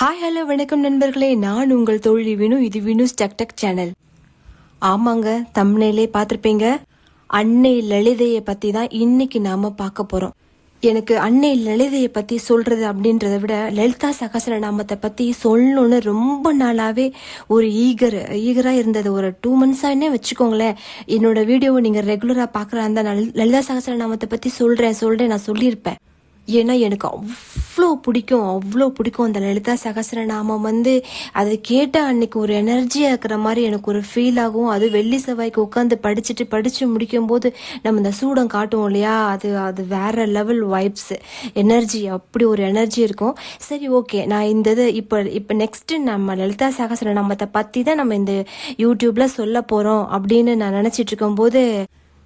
Hi hello வணக்கம் நண்பர்களே. நான் உங்கள் தோழி வினு. இது வினுஸ் டக் டக் சேனல். ஆமாங்க தம்னையிலே பார்த்துருப்பீங்க. அன்னை லலிதையை பற்றி தான் இன்னைக்கு நாம் பார்க்க போகிறோம் எனக்கு அன்னை லலிதையை பற்றி சொல்கிறது அப்படின்றத விட லலிதா சகசரநாமத்தை பற்றி சொல்லணும்னு ரொம்ப நாளாகவே ஒரு ஈகர் ஈகராக இருந்தது. ஒரு டூ மந்த்ஸானே வச்சுக்கோங்களேன். என்னோட வீடியோவை நீங்கள் ரெகுலராக பார்க்குற அந்த நல்- லலிதா சகசரநாமத்தை பற்றி சொல்கிறேன் சொல்கிறேன் நான் சொல்லியிருப்பேன். ஏன்னா எனக்கு அவ்வளோ பிடிக்கும் அவ்வளோ பிடிக்கும். அந்த லலிதா சகசரநாமம் வந்து அதை கேட்டால் அன்னைக்கு ஒரு எனர்ஜியாக இருக்கிற மாதிரி எனக்கு ஒரு ஃபீல் ஆகும். அது வெள்ளி செவ்வாய்க்கு உட்காந்து படிச்சுட்டு படித்து முடிக்கும்போது நம்ம இந்த சூடம் காட்டுவோம் இல்லையா? அது அது வேற லெவல் வைப்ஸ் எனர்ஜி அப்படி ஒரு எனர்ஜி இருக்கும். சரி ஓகே நான் இந்த இது இப்போ இப்போ நெக்ஸ்ட்டு நம்ம லலிதா சகசரநாமத்தை பற்றி தான் நம்ம இந்த யூடியூப்பில் சொல்ல போகிறோம் அப்படின்னு நான் நினச்சிட்டு இருக்கும்போது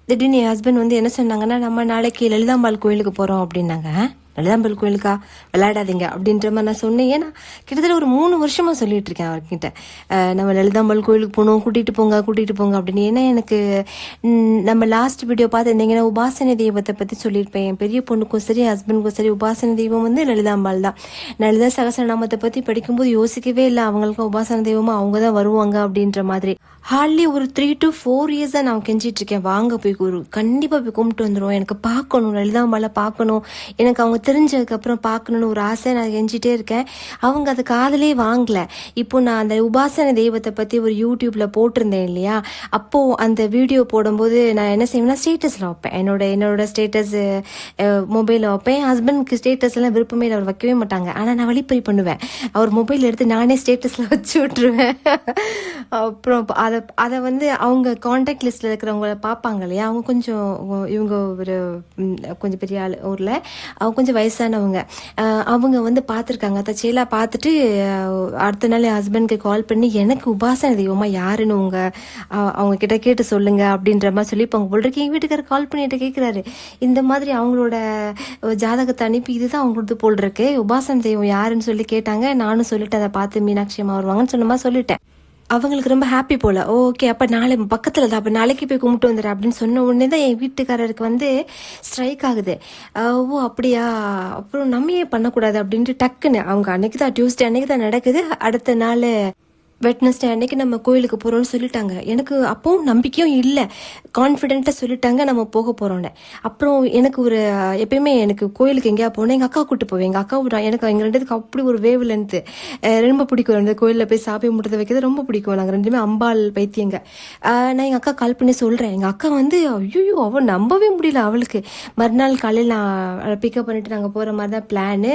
திடீர்னு என் ஹஸ்பண்ட் வந்து என்ன சொன்னாங்கன்னா நம்ம நாளைக்கு லலிதாம்பாள் கோயிலுக்கு போகிறோம் அப்படின்னாங்க. லலிதாம்பாள் கோயிலுக்கா? விளையாடாதீங்க அப்படின்ற மாதிரி நான் சொன்னேன். ஏன்னா கிட்டத்தட்ட ஒரு மூணு வருஷமா சொல்லிட்டு இருக்கேன் அவர்கிட்ட. நம்ம லலிதாம்பாள் கோயிலுக்கு போகணும் கூட்டிட்டு போங்க கூட்டிட்டு போங்க அப்படின்னு. ஏன்னா எனக்கு நம்ம லாஸ்ட் வீடியோ பார்த்துருந்தீங்கன்னா உபாசனை தெய்வத்தை பற்றி சொல்லியிருப்பேன். என் பெரிய பொண்ணுக்கும் சரி ஹஸ்பண்டுக்கும் சரி உபாசனை தெய்வம் வந்து லலிதாம்பாள் தான். லலிதா சகசரநாமத்தை பற்றி படிக்கும்போது யோசிக்கவே இல்லை. அவங்களுக்கு உபாசன தெய்வமா அவங்க தான் வருவாங்க அப்படின்ற மாதிரி. ஹார்ட்லி ஒரு த்ரீ டு ஃபோர் இயர்ஸாக நான் கெஞ்சிட்டு இருக்கேன் வாங்க போய் குரு. கண்டிப்பாக போய் கும்பிட்டு வந்துடும் எனக்கு பார்க்கணும். லலிதாம்பாலை பார்க்கணும். எனக்கு அவங்க தெரிஞ்சதுக்கப்புறம் பார்க்கணுன்னு ஒரு ஆசை நான் கெஞ்சிட்டே இருக்கேன். அவங்க அது காதலே வாங்கல. இப்போ நான் அந்த உபாசன தெய்வத்தை பற்றி ஒரு யூடியூப்பில் போட்டிருந்தேன் இல்லையா? அப்போது அந்த வீடியோ போடும்போது நான் என்ன செய்வேன்னா ஸ்டேட்டஸில் வைப்பேன். என்னோட என்னோட ஸ்டேட்டஸ் மொபைலில் வைப்பேன். ஹஸ்பண்ட்க்கு ஸ்டேட்டஸ்லாம் விருப்பமே இல்லை. அவர் வைக்கவே மாட்டாங்க. ஆனால் நான் வழிப்பறி பண்ணுவேன். அவர் மொபைல் எடுத்து நானே ஸ்டேட்டஸில் வச்சு விட்ருவேன் அப்புறம் அதை அதை வந்து அவங்க காண்டாக்ட் லிஸ்ட்டில் இருக்கிறவங்கள பார்ப்பாங்க இல்லையா? அவங்க கொஞ்சம் இவங்க ஒரு கொஞ்சம் பெரிய ஆள் ஊரில். அவங்க கொஞ்சம் வயசானவங்க. அவங்க வந்து பார்த்துருக்காங்க. தச்சையெல்லாம் பார்த்துட்டு அடுத்த நாள் என் ஹஸ்பண்ட்க்கு கால் பண்ணி எனக்கு உபாசன தெய்வமா யாருன்னு உங்க அவங்க கிட்ட கேட்டு சொல்லுங்க அப்படின்ற மாதிரி சொல்லி இப்போ அவங்க போல் எங்கள் வீட்டுக்காரர் கால் பண்ணிட்டு கேட்குறாரு இந்த மாதிரி அவங்களோட ஜாதகத்தை அனுப்பி இதுதான் அவங்களது போல் இருக்கு. உபாசன தெய்வம் யாருன்னு சொல்லி கேட்டாங்க. நானும் சொல்லிட்டு அதை பார்த்து மீனாட்சி அம்மா வருவாங்கன்னு சொன்னமா சொல்லிட்டேன். அவங்களுக்கு ரொம்ப ஹாப்பி போல. ஓகே அப்போ நாளை பக்கத்தில் தான் அப்போ நாளைக்கு போய் கும்பிட்டு வந்துடுறேன் அப்படின்னு சொன்ன உடனே தான் என் வீட்டுக்காரருக்கு வந்து ஸ்ட்ரைக் ஆகுது. ஓ அப்படியா? அப்புறம் நம்ம ஏன் பண்ணக்கூடாது? அப்படின்ட்டு டக்குன்னு அவங்க அன்னைக்கு தான் டியூஸ்டே அன்னைக்கு தான் நடக்குது. அடுத்த நாள் வெட்னஸ்டே அன்னைக்கு நம்ம கோயிலுக்கு போகிறோம்னு சொல்லிட்டாங்க. எனக்கு அப்பவும் நம்பிக்கையும் இல்லை. கான்ஃபிடென்ட்டாக சொல்லிட்டாங்க நம்ம போக போகிறோன்னு அப்புறம் எனக்கு ஒரு எப்பயுமே எனக்கு கோயிலுக்கு எங்கேயா போனால் எங்கள் அக்கா கூட்டு போவேன். எங்கள் அக்கா விட எனக்கு எங்கள் ரெண்டுத்துக்கு அப்படி ஒரு வேவ் லென்த்து ரொம்ப பிடிக்கும். அந்த கோயிலில் போய் சாப்பி முட்டத்தை வைக்கிறது ரொம்ப பிடிக்கும். நாங்கள் ரெண்டுமே அம்பாள் பைத்தியங்க. நான் எங்கள் அக்கா கால் பண்ணி சொல்கிறேன் எங்கள் அக்கா வந்து ஐயோ அவள் நம்பவே முடியல அவளுக்கு. மறுநாள் காலையில் நான் பிக்கப் பண்ணிட்டு நாங்கள் போகிற மாதிரி தான் பிளானு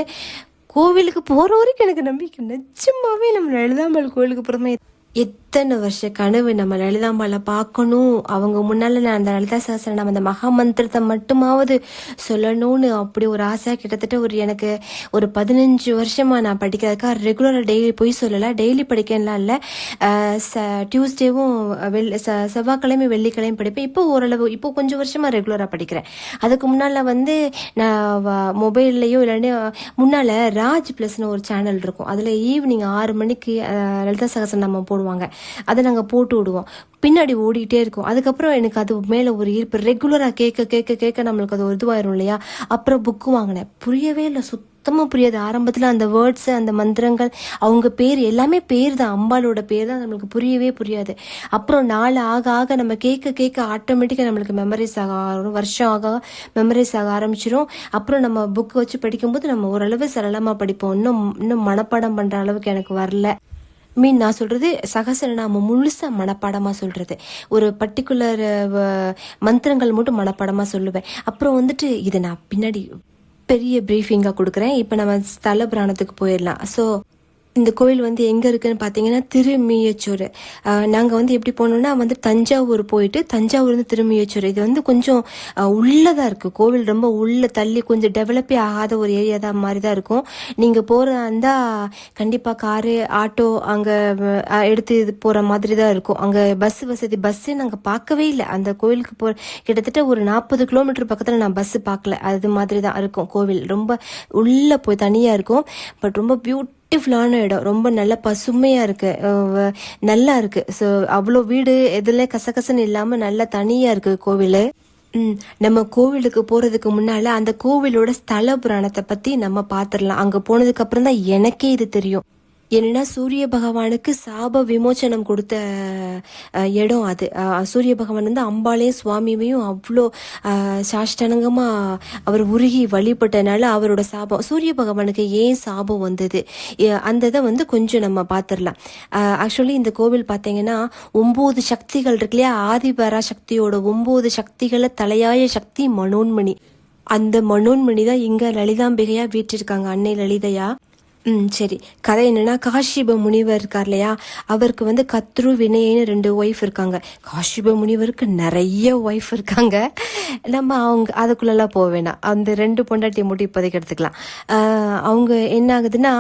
கோவிலுக்கு போகிற வரைக்கும் எனக்கு நம்பிக்கை. நிச்சயமாகவே நம்ம எழுதாமல் கோவிலுக்கு போகிறோமே எத் இத்தனை வருஷ கனவு நம்ம லலிதாம்பால பார்க்கணும். அவங்க முன்னால நான் அந்த லலிதா சகசரம் அந்த மகா மந்திரத்தை மட்டுமாவது சொல்லணும்னு அப்படி ஒரு ஆசை. கிட்டத்தட்ட ஒரு எனக்கு ஒரு பதினஞ்சு வருஷமா நான் படிக்கிறதுக்காக ரெகுலராக டெய்லி போய் சொல்லலை. டெய்லி படிக்கலாம் இல்லை. டியூஸ்டேவும் வெள்ளி ச- செவ்வாய்க்கிழமை வெள்ளிக்கிழமை படிப்பேன். இப்போ ஓரளவு இப்போ கொஞ்சம் வருஷமா ரெகுலராக படிக்கிறேன். அதுக்கு முன்னால வந்து நான் மொபைல்லையோ இல்லைன்னு முன்னால ராஜ் பிளஸ்னு ஒரு சேனல் இருக்கும். அதில் ஈவினிங் ஆறு மணிக்கு லலிதா லலிதா நம்ம போடுவாங்க. அதை நாங்கள் போட்டு விடுவோம். பின்னாடி ஓடிட்டே இருக்கும். அதுக்கப்புறம் எனக்கு அது மேலே ஒரு ஈர்ப்பு. ரெகுலராக கேட்க கேட்க கேட்க நம்மளுக்கு அது ஒரு இதுவாயிரும் இல்லையா? அப்புறம் புக்கு வாங்கினேன். புரியவே இல்லை. சுத்தமாக புரியாது. ஆரம்பத்தில் அந்த வேர்ட்ஸ் அந்த மந்திரங்கள் அவங்க பேர் எல்லாமே பேர் தான் அம்பாளோட பேர் தான் நம்மளுக்கு புரியவே புரியாது. அப்புறம் நாள் ஆக ஆக நம்ம கேட்க கேட்க ஆட்டோமேட்டிக்காக நம்மளுக்கு மெமரைஸ் ஆக ஆரம்பிச்சிடும் வருஷம் ஆக மெமரைஸ் ஆக ஆரம்பிச்சிடும் அப்புறம் நம்ம புக் வச்சு படிக்கும்போது நம்ம ஓரளவு சரளமாக படிப்போம். இன்னும் இன்னும் மனப்பாடம் பண்ணுற அளவுக்கு எனக்கு வரல. மீன் நான் சொல்றது சகசரநாமம் முழுசா மனப்பாடமா சொல்றது. ஒரு பர்டிகுலர் மந்திரங்கள் மட்டும் மனப்பாடமா சொல்லுவேன். அப்புறம் வந்துட்டு இதை நான் பின்னாடி பெரிய பிரீஃபிங்காக கொடுக்குறேன். இப்போ நம்ம ஸ்தல புராணத்துக்கு போயிடலாம். ஸோ இந்த கோயில் வந்து எங்கே இருக்குன்னு பார்த்தீங்கன்னா திருமியச்சூர் நாங்கள் வந்து எப்படி போனோம்னா வந்து தஞ்சாவூர் போயிட்டு தஞ்சாவூர்லேருந்து திருமியச்சூர் இது வந்து கொஞ்சம் உள்ளதாக இருக்குது கோவில் ரொம்ப உள்ள தள்ளி கொஞ்சம் டெவலப்பே ஆகாத ஒரு ஏரியா தான் மாதிரி தான் இருக்கும். நீங்கள் போகிறதா இருந்தால் கண்டிப்பாக காரு ஆட்டோ அங்கே எடுத்து இது போகிற மாதிரி தான் இருக்கும். அங்கே பஸ் வசதி பஸ்ஸே நாங்கள் பார்க்கவே இல்லை. அந்த கோயிலுக்கு போகிற கிட்டத்தட்ட ஒரு நாற்பது கிலோமீட்டர் பக்கத்தில் நான் பஸ்ஸு பார்க்கல. அது மாதிரி தான் இருக்கும் கோவில். ரொம்ப உள்ளே போய் தனியாக இருக்கும். பட் ரொம்ப பியூட் பியூட்டிஃபுல்லான இடம். ரொம்ப நல்ல பசுமையாக இருக்கு. நல்லா இருக்கு. ஸோ அவ்வளோ வீடு எதுல கசகசன்னு இல்லாமல் நல்லா தனியாக இருக்கு கோவில். நம்ம கோவிலுக்கு போறதுக்கு முன்னால அந்த கோவிலோட ஸ்தல புராணத்தை பத்தி நம்ம பாத்திரலாம். அங்க போனதுக்கு அப்புறம் தான் எனக்கே இது தெரியும். என்னன்னா சூரிய பகவானுக்கு சாப விமோச்சனம் கொடுத்த இடம் அது. சூரிய பகவான் வந்து அம்பாளையும் சுவாமியையும் அவ்வளோ சாஷ்டானங்கமாக அவர் உருகி வழிபட்டனால அவரோட சாபம். சூரிய பகவானுக்கு ஏன் சாபம் வந்தது? அந்த இதை வந்து கொஞ்சம் நம்ம பார்த்துடலாம் ஆக்சுவலி இந்த கோவில் பார்த்தீங்கன்னா ஒம்பது சக்திகள் இருக்கு இல்லையா? ஆதிபரா சக்தியோட ஒம்பது சக்திகளை தலையாய சக்தி மனோன்மணி. அந்த மனோன்மணி தான் இங்கே லலிதாம்பிகையா வீற்றிருக்காங்க. அன்னை லலிதையா. ம் சரி. கதை என்னென்னா காஷிப முனிவர் இருக்கார் இல்லையா? அவருக்கு வந்து கத்ரு வினயன்னு ரெண்டு ஒய்ஃப் இருக்காங்க. காஷிப முனிவருக்கு நிறைய ஒய்ஃப் இருக்காங்க. நம்ம அவங்க அதுக்குள்ளெல்லாம் போக வேணாம். அந்த ரெண்டு பொண்டாட்டியை மட்டும் இப்போதைக்கு எடுத்துக்கலாம். அவங்க என்ன ஆகுதுன்னா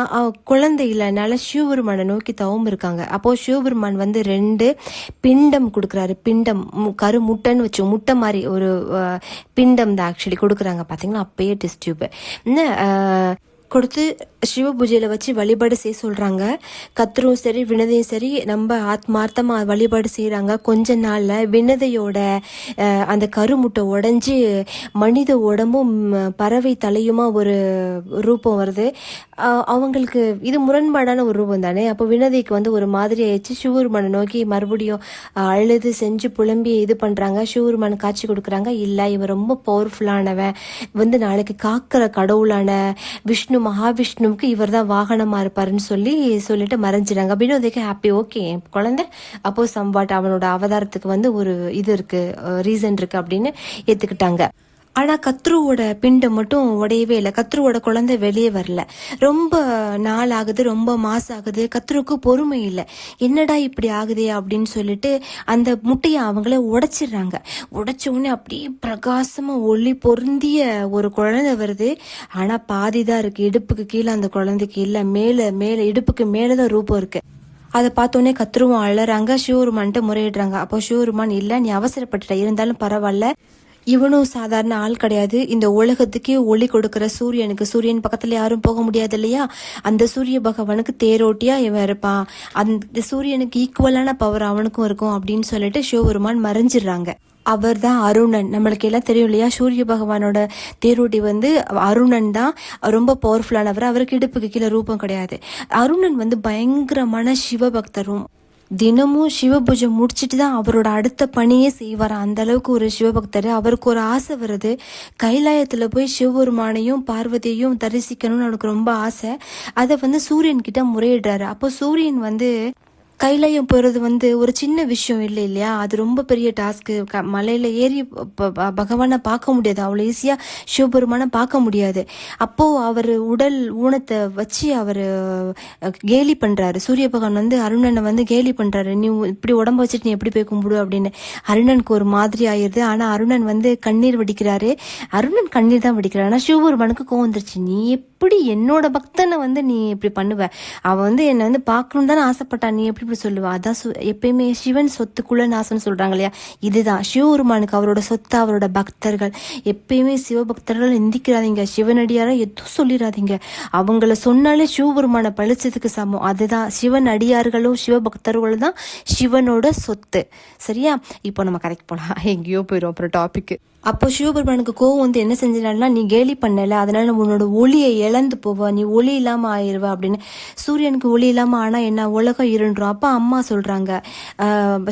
குழந்தை இல்லைனால சிவபெருமானை நோக்கி தவம் இருக்காங்க. அப்போது சிவபெருமான் வந்து ரெண்டு பிண்டம் கொடுக்குறாரு. பிண்டம் கரு முட்டைன்னு வச்சு முட்டை மாதிரி ஒரு பிண்டம் தான் ஆக்சுவலி கொடுக்குறாங்க. பார்த்தீங்கன்னா அப்பயே டெஸ்ட் டியூப் கொடுத்து சிவ பூஜையில் வச்சு வழிபாடு செய்ய சொல்கிறாங்க கத்தரும் சரி வினதையும் சரி நம்ம ஆத்மார்த்தமாக வழிபாடு செய்கிறாங்க கொஞ்ச நாளில் வினதையோட அந்த கருமுட்டை உடஞ்சி மனித உடம்பும் பறவை தலையுமா ஒரு ரூபம் வருது. அவங்களுக்கு இது முரண்பாடான ஒரு ரூபம் தானே? அப்போ வினதைக்கு வந்து ஒரு மாதிரி ஆயிடுச்சு. சிவருமனை நோக்கி மறுபடியும் அழுது செஞ்சு புலம்பி இது பண்ணுறாங்க சிவருமன் காட்சி கொடுக்குறாங்க. இல்லை இவன் ரொம்ப பவர்ஃபுல்லானவன் வந்து நாளைக்கு காக்கிற கடவுளான விஷ்ணு மகாவிஷ்ணு மகாவிஷ்ணுவுக்கு இவர் தான் வாகனமா இருப்பாருன்னு சொல்லி சொல்லிட்டு மறைஞ்சிடாங்க வினோதைக்கு ஹாப்பி ஓகே குழந்தை. அப்போ சம்பாட் அவனோட அவதாரத்துக்கு வந்து ஒரு இது இருக்கு ரீசன் இருக்கு அப்படின்னு ஏத்துக்கிட்டாங்க. ஆனால் கத்ருவோட பிண்டு மட்டும் உடையவே இல்லை. கத்ருவோட குழந்தை வெளியே வரல. ரொம்ப நாள் ஆகுது ரொம்ப மாசம் ஆகுது. கத்ருக்கு பொறுமை இல்லை. என்னடா இப்படி ஆகுதே அப்படின்னு சொல்லிட்டு அந்த முட்டையை அவங்களே உடைச்சிடுறாங்க. உடைச்ச உடனே அப்படியே பிரகாசமாக ஒளி பொருந்திய ஒரு குழந்தை வருது. ஆனால் பாதி தான் இருக்குது இடுப்புக்கு கீழே அந்த குழந்தைக்கு இல்லை. மேலே மேலே இடுப்புக்கு மேலே தான் ரூபம் இருக்குது அதை பார்த்தோன்னே கத்துருவும் அழறாங்க. ஷிவருமான்ட்டு முறையிடுறாங்க. அப்போ ஷிவருமான் இல்லை நீ அவசரப்பட்டுட்ட. இருந்தாலும் பரவாயில்ல இவனும் சாதாரண ஆள் கிடையாது. இந்த உலகத்துக்கே ஒளி கொடுக்கிற சூரியனுக்கு சூரியன் பக்கத்துல யாரும் போக முடியாது இல்லையா? அந்த சூரிய பகவானுக்கு தேரோட்டியா இவன் இருப்பான். அந்த சூரியனுக்கு ஈக்குவலான பவர் அவனுக்கும் இருக்கும் அப்படின்னு சொல்லிட்டு சிவபெருமான் மறைஞ்சிடுறாங்க. அவர் தான் அருணன். நம்மளுக்கு எல்லாம் தெரியும் இல்லையா? சூரிய பகவானோட தேரோட்டி வந்து அருணன் தான். ரொம்ப பவர்ஃபுல்லானவர் அவருக்கு இடுப்புக்கு கீழே ரூபம் கிடையாது. அருணன் வந்து பயங்கரமான சிவபக்தரும். தினமும் சிவபூஜை முடிச்சிட்டு தான் அவரோட அடுத்த பணியே செய்வார்? அந்த அளவுக்கு ஒரு சிவபக்தர். அவருக்கு ஒரு ஆசை வருது. கைலாயத்துல போய் சிவபெருமானையும் பார்வதியையும் தரிசிக்கணும்னு அவனுக்கு ரொம்ப ஆசை. அதை வந்து சூரியன் கிட்ட முறையிடுறாரு. அப்போ சூரியன் வந்து கையிலையும் போகிறது வந்து ஒரு சின்ன விஷயம் இல்லை இல்லையா? அது ரொம்ப பெரிய டாஸ்க்கு மலையில் ஏறி ப- பகவானை பார்க்க முடியாது. அவ்வளோ ஈஸியாக சிவபெருமானை பார்க்க முடியாது. அப்போ அவர் உடல் ஊனத்தை வச்சு அவர் கேலி பண்ணுறாரு சூரிய பகவான் வந்து அருணனை வந்து கேலி பண்ணுறாரு நீ இப்படி உடம்ப வச்சுட்டு நீ எப்படி போய் கும்பிடு? அப்படின்னு. அருணனுக்கு ஒரு மாதிரி ஆயிடுது ஆனால் அருணன் வந்து கண்ணீர் வடிக்கிறாரு. அருணன் கண்ணீர் தான் வடிக்கிறார். ஆனால் சிவபெருமானுக்கு கோவம் வந்துருச்சு. நீ எப்படி என்னோட பக்தனை வந்து நீ இப்படி பண்ணுவ? அவன் வந்து என்னை வந்து பார்க்கணும் தானே ஆசைப்பட்டான். நீ எப்படி இப்படி சொல்லுவா. அதான் எப்பயுமே சிவன் சொத்துக்குள்ள நாசம்னு சொல்றாங்க இல்லையா? இதுதான். சிவபெருமானுக்கு அவரோட சொத்து அவரோட பக்தர்கள். எப்பயுமே சிவபக்தர்கள் நிந்திக்கிறாதீங்க. சிவனடியார எதுவும் சொல்லிடாதீங்க அவங்கள சொன்னாலே சிவபெருமானை பழிச்சதுக்கு சமம். அதுதான். சிவன் அடியார்களும் சிவபக்தர்களும் தான் சிவனோட சொத்து. சரியா? இப்போ நம்ம கரெக்ட் போலாம். எங்கேயோ போயிடும் அப்புறம் டாபிக்கு அப்போ சிவபெருமானுக்கு கோவம் வந்து என்ன செஞ்சினால்னா நீ கேலி பண்ணல அதனால உன்னோட ஒளியை இழந்து போவ நீ ஒளி இல்லாம ஆயிடுவ அப்படின்னு. சூரியனுக்கு ஒளி இல்லாம ஆனா என்ன உலகம் இருண்டுரும் அப்ப அம்மா சொல்றாங்க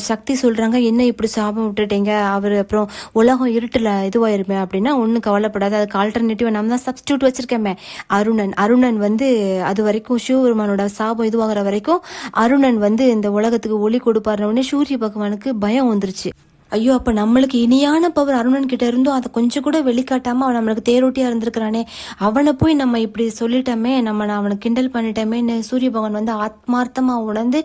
சக்தி சொல்றாங்க என்ன இப்படி சாபம் விட்டுட்டீங்க? அவர் அப்புறம் உலகம் இருட்டுல இதுவாயிருமே அப்படின்னா ஒன்றும் கவலைப்படாது அதுக்கு ஆல்டர்னேட்டிவ் நம்ம தான் சப்ஸ்டியூட் வச்சிருக்கேமே. அருணன் அருணன் வந்து அது வரைக்கும் சிவபெருமானோட சாபம் இதுவாகிற வரைக்கும் அருணன் வந்து இந்த உலகத்துக்கு ஒளி கொடுப்பாருன உடனே சூரிய பகவானுக்கு பயம் வந்துருச்சு. ஐயோ அப்போ நம்மளுக்கு இனியான பவர் அருணன் கிட்ட இருந்தும் அதை கொஞ்சம் கூட வெளிக்காட்டாமல் அவன் நம்மளுக்கு தேரோட்டியாக இருந்திருக்கிறானே. அவனை போய் நம்ம இப்படி சொல்லிட்டோமே நம்ம நான் அவனை கிண்டல் பண்ணிட்டோமேன்னு சூரிய பகவான் வந்து ஆத்மார்த்தமாக உணர்ந்து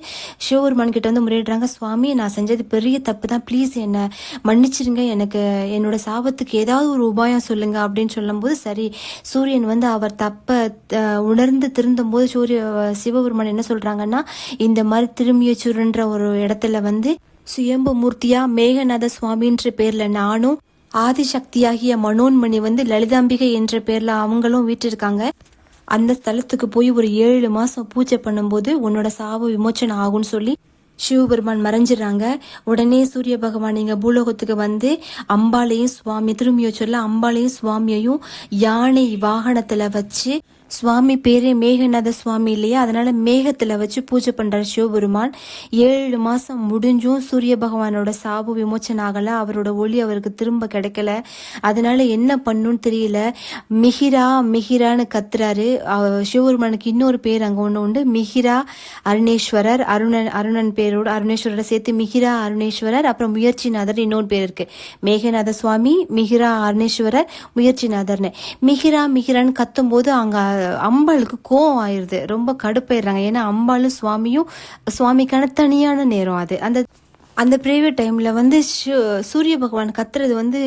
சிவபெருமான் கிட்ட வந்து முறையிடுறாங்க சுவாமி நான் செஞ்சது பெரிய தப்பு தான். ப்ளீஸ் என்னை மன்னிச்சிருங்க. எனக்கு என்னோட சாபத்துக்கு ஏதாவது ஒரு உபாயம் சொல்லுங்க. அப்படின்னு சொல்லும்போது சரி சூரியன் வந்து அவர் தப்பை உணர்ந்து திருந்தும் போது சூரிய சிவபெருமான் என்ன சொல்கிறாங்கன்னா இந்த மாதிரி திரும்பியச்சூர்ன்ற ஒரு இடத்துல வந்து சுயம்பு மூர்த்தியா மேகநாத சுவாமின்ற பேர்ல நானும் ஆதிசக்தியாகிய மனோன்மணி வந்து லலிதாம்பிகை என்ற பேர்ல அவங்களும் வீட்டிருக்காங்க. அந்த ஸ்தலத்துக்கு போய் ஒரு ஏழு மாசம் பூஜை பண்ணும்போது உன்னோட சாப விமோச்சனம் ஆகும்னு சொல்லி சிவபெருமான் மறைஞ்சிடுறாங்க. உடனே சூரிய பகவான் இங்க பூலோகத்துக்கு வந்து அம்பாளையும் சுவாமி திரும்பிய சொல்ல அம்பாளையும் சுவாமியையும் யானை வாகனத்துல வச்சு சுவாமி பேரே மேகநாத சுவாமி இல்லையா? அதனால மேகத்துல வச்சு பூஜை பண்றார் சிவபெருமான். ஏழு மாசம் முடிஞ்சும் சூரிய பகவானோட சாபு விமோச்சனம் ஆகல அவரோட ஒளி அவருக்கு திரும்ப கிடைக்கல. அதனால என்ன பண்ணுன்னு தெரியல. மிகிரா மிகிரான்னு கத்துறாரு. சிவபெருமானுக்கு இன்னொரு பேர் அங்க ஒண்ணு உண்டு. மிகிரா அருணேஸ்வரர். அருணன் அருணன் பேரோட அருணேஸ்வரரை சேர்த்து மிகிரா அருணேஸ்வரர். அப்புறம் முயற்சிநாதர் இன்னொரு பேர் இருக்கு. மேகநாத சுவாமி மிகிரா அருணேஸ்வரர் முயற்சிநாதர்னு. மிகிரா மிகிரான்னு கத்தும்போது அங்க அம்பாளுக்கு கோவம் ஆயிருது. ரொம்ப கடுப்பாயிடுறாங்க ஏன்னா அம்பாளும் சுவாமியும் சுவாமிக்கான தனியான நேரம் அது. அந்த அந்த பிரைவேட் டைம்ல வந்து சூரிய பகவான் கத்துறது வந்து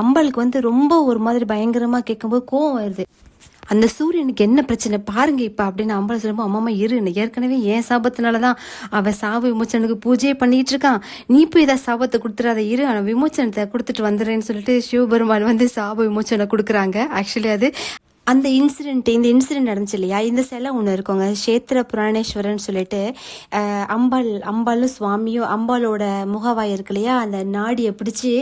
அம்பாளுக்கு வந்து ரொம்ப ஒரு மாதிரி பயங்கரமா கேட்கும்போது கோவம் வருது அந்த சூரியனுக்கு என்ன பிரச்சனை? பாருங்க இப்ப அப்படின்னு அம்பாள் சொல்லும்போது அம்மா இரு. ஏற்கனவே ஏன் சாபத்தினாலதான் அவன் சாப விமோச்சனுக்கு பூஜையே பண்ணிட்டு இருக்கான் நீ போய் ஏதாவது சாபத்தை கொடுத்துறாத இரு. அவன் விமோச்சனத்தை கொடுத்துட்டு வந்துடுறேன்னு சொல்லிட்டு சிவபெருமான் வந்து சாப விமோச்சனை கொடுக்குறாங்க. ஆக்சுவலி அது அந்த இன்சிடென்ட் இந்த இன்சிடென்ட் நடந்துச்சு இல்லையா? இந்த சிலை ஒன்று இருக்குங்க. சேத்திர புராணேஸ்வரன் சொல்லிட்டு அம்பாள் அம்பாளும் சுவாமியும் அம்பாலோட முகவாய் இருக்கு இல்லையா? அந்த நாடியை பிடிச்சி